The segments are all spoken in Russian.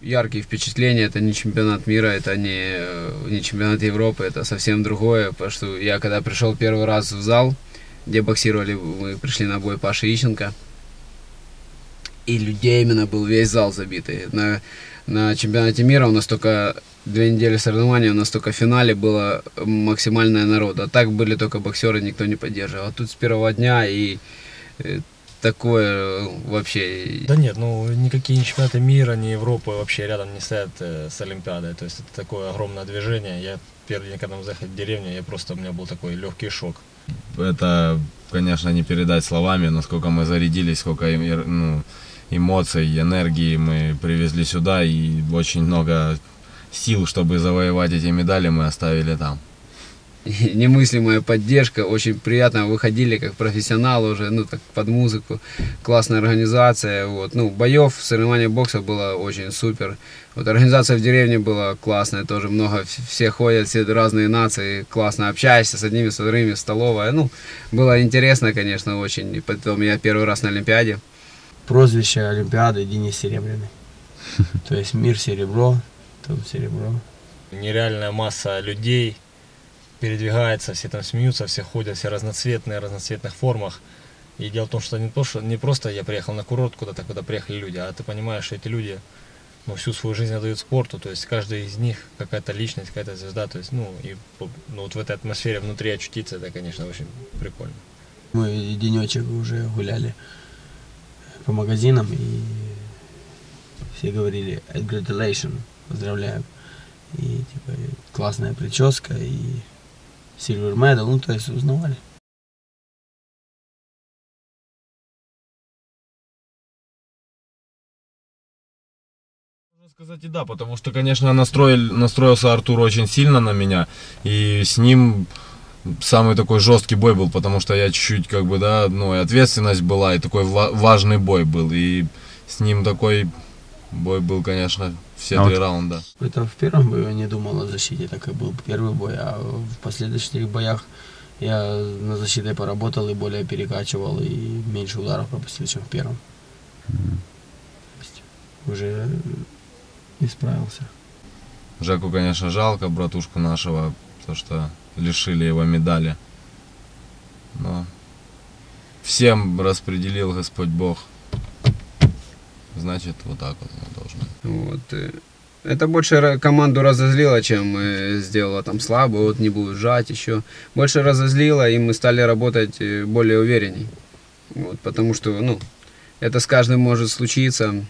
яркие впечатления. Это не чемпионат мира, это не, не чемпионат Европы, это совсем другое. Потому что я когда пришел первый раз в зал, где боксировали, мы пришли на бой Паши Ищенко. И людей именно был весь зал забитый. На, на чемпионате мира у нас только две недели соревнований, у нас только в финале было максимальное народа. А так были только боксеры, никто не поддерживал. А тут с первого дня и э, такое вообще... Да нет, ну никакие ни чемпионаты мира, ни Европы вообще рядом не стоят э, с Олимпиадой. То есть это такое огромное движение. Я первый день, когда мы заехали в деревню, я просто, у меня был такой легкий шок. Это, конечно, не передать словами, насколько мы зарядились, сколько ну, эмоций, энергии мы привезли сюда и очень много сил, чтобы завоевать эти медали, мы оставили там. Немыслимая поддержка, очень приятно, выходили как профессионалы уже, ну так под музыку, классная организация, вот, ну боев, соревнования бокса было очень супер, вот организация в деревне была классная, тоже много, все ходят, все разные нации, классно общаешься с одними, с другими, столовая, ну было интересно, конечно, очень, и потом я первый раз на Олимпиаде. Прозвище Олимпиады Денис Серебряный, то есть мир серебро, там серебро. Нереальная масса людей передвигается, все там смеются, все ходят, все разноцветные, в разноцветных формах. И дело в том, что не, то, что не просто я приехал на курорт куда-то, куда приехали люди, а ты понимаешь, что эти люди ну, всю свою жизнь отдают спорту, то есть каждый из них какая-то личность, какая-то звезда, то есть, ну, и ну, вот в этой атмосфере внутри очутиться, это, конечно, очень прикольно. Мы денечек уже гуляли по магазинам, и все говорили congratulations, поздравляю. И типа классная прическа, и Silver Medal, ну то есть узнавали. Можно сказать и да, потому что, конечно, настроил, настроился Артур очень сильно на меня, и с ним самый такой жесткий бой был, потому что я чуть-чуть, как бы, да, ну, и ответственность была, и такой важный бой был, и с ним такой бой был, конечно, все а три вот раунда. Это в первом бою не думал о защите, так и был первый бой, а в последующих боях я на защитой поработал и более перекачивал, и меньше ударов пропустил, чем в первом. Mm-hmm. Уже исправился. Жаку, конечно, жалко братушку нашего, то что лишили его медали. Но всем распределил Господь Бог значит вот так вот должно. Вот. Э, это больше команду разозлило, чем сделало там слабо, вот не будет жать еще. Больше разозлило, и мы стали работать э, более уверенней. Вот, потому что, ну, это с каждым может случиться.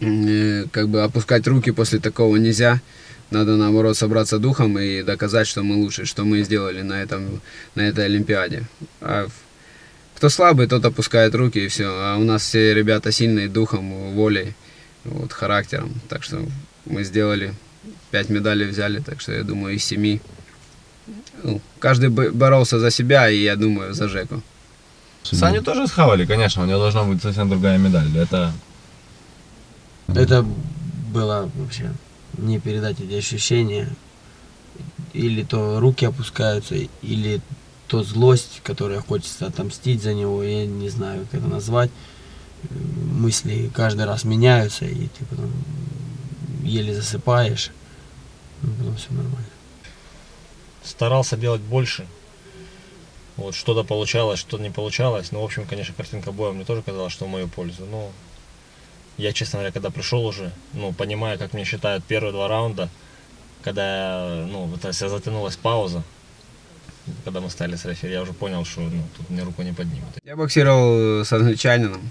Э, как бы опускать руки после такого нельзя. Надо наоборот собраться духом и доказать, что мы лучше, что мы сделали на, этом, на этой Олимпиаде. А кто слабый, тот опускает руки и все. А у нас все ребята сильные духом, волей, вот, характером. Так что мы сделали, пять медалей взяли, так что я думаю, из семи. Ну, каждый боролся за себя, и я думаю, за Жеку. Саню тоже схавали, конечно, у него должна быть совсем другая медаль. Это... Это было вообще не передать эти ощущения. Или то руки опускаются, или то злость, которая хочется отомстить за него, я не знаю, как это назвать. Мысли каждый раз меняются, и ты потом еле засыпаешь, но потом все нормально. Старался делать больше. Вот что-то получалось, что-то не получалось. Ну, в общем, конечно, картинка боя мне тоже казалось, что в мою пользу. Но я, честно говоря, когда пришел уже, ну, понимая, как мне считают первые два раунда, когда, ну, вот затянулась пауза, когда мы стали с рефери, я уже понял, что ну, тут мне руку не поднимут. Я боксировал с англичанином.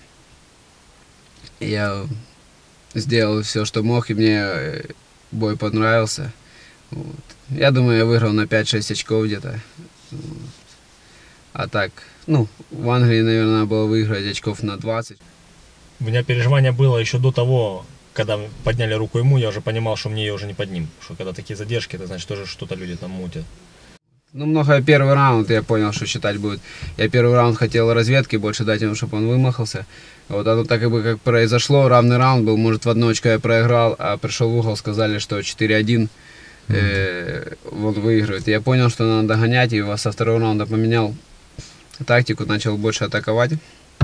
Я сделал все, что мог, и мне э, бой понравился. Вот. Я думаю, я выиграл на 5-6 очков где-то. А так, ну, в Англии, наверное, было выиграть очков на 20. У меня переживание было еще до того, когда подняли руку ему, я уже понимал, что мне ее уже не подним. Что когда такие задержки, это значит тоже что-то люди там мутят. Ну, много первый раунд, я понял, что считать будет. Я первый раунд хотел разведки, больше дать ему, чтобы он вымахался. Вот оно так как бы как произошло, равный раунд был, может в одно очко я проиграл, а пришел в угол, сказали, что 4-1 э, он выигрывает. Я понял, что надо догонять, и со второго раунда поменял тактику, начал больше атаковать.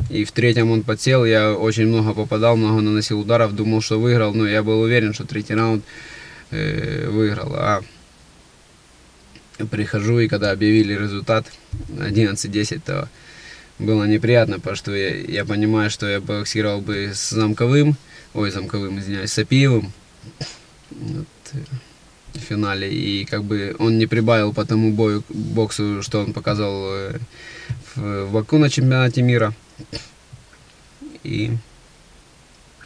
И в третьем он подсел, я очень много попадал, много наносил ударов, думал, что выиграл, но я был уверен, что третий раунд э, выиграл. А прихожу, и когда объявили результат 11-10, то было неприятно, потому что я, я понимаю, что я боксировал бы с Замковым, ой, Замковым, извиняюсь, с Апиевым вот, э, в финале, и как бы он не прибавил по тому бою, боксу, что он показал э, в, в Баку на чемпионате мира. И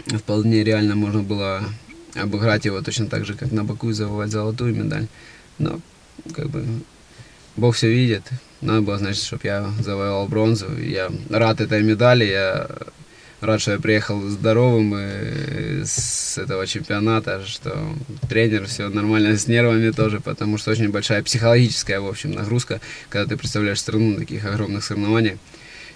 вполне реально можно было обыграть его точно так же, как на Баку и завоевать золотую медаль. Но как бы Бог все видит. Надо было, значит, чтобы я завоевал бронзу. Я рад этой медали, я рад, что я приехал здоровым с этого чемпионата, что тренер, все нормально с нервами тоже, потому что очень большая психологическая, в общем, нагрузка, когда ты представляешь страну на таких огромных соревнованиях.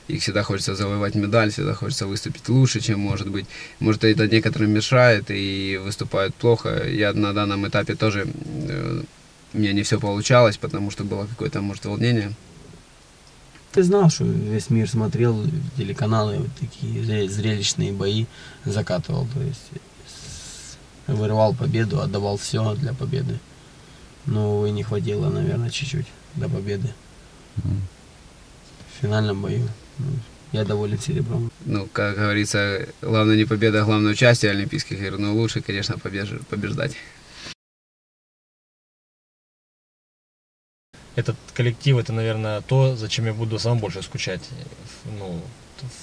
И всегда хочется завоевать медаль, всегда хочется выступить лучше, чем может быть. Может, это некоторым мешает и выступают плохо. Я на данном этапе тоже, э, у меня не все получалось, потому что было какое-то, может, волнение. Ты знал, что весь мир смотрел телеканалы, вот такие зре- зрелищные бои закатывал, то есть вырывал победу, отдавал все для победы. Но, увы, не хватило, наверное, чуть-чуть до победы. В финальном бою ну, я доволен серебром. Ну, как говорится, главное не победа, а главное участие в Олимпийских играх. Но лучше, конечно, побеж- побеждать. Этот коллектив, это, наверное, то, зачем я буду сам больше скучать в- ну,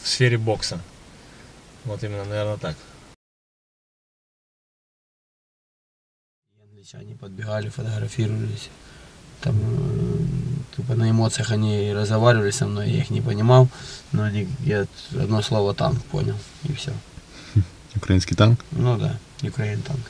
в сфере бокса. Вот именно, наверное, так. И Англичане подбегали, фотографировались. Там э, тупо на эмоциях они разговаривали со мной, я их не понимал, но они, я одно слово танк понял, и все. Украинский танк. Ну да, Украин танк.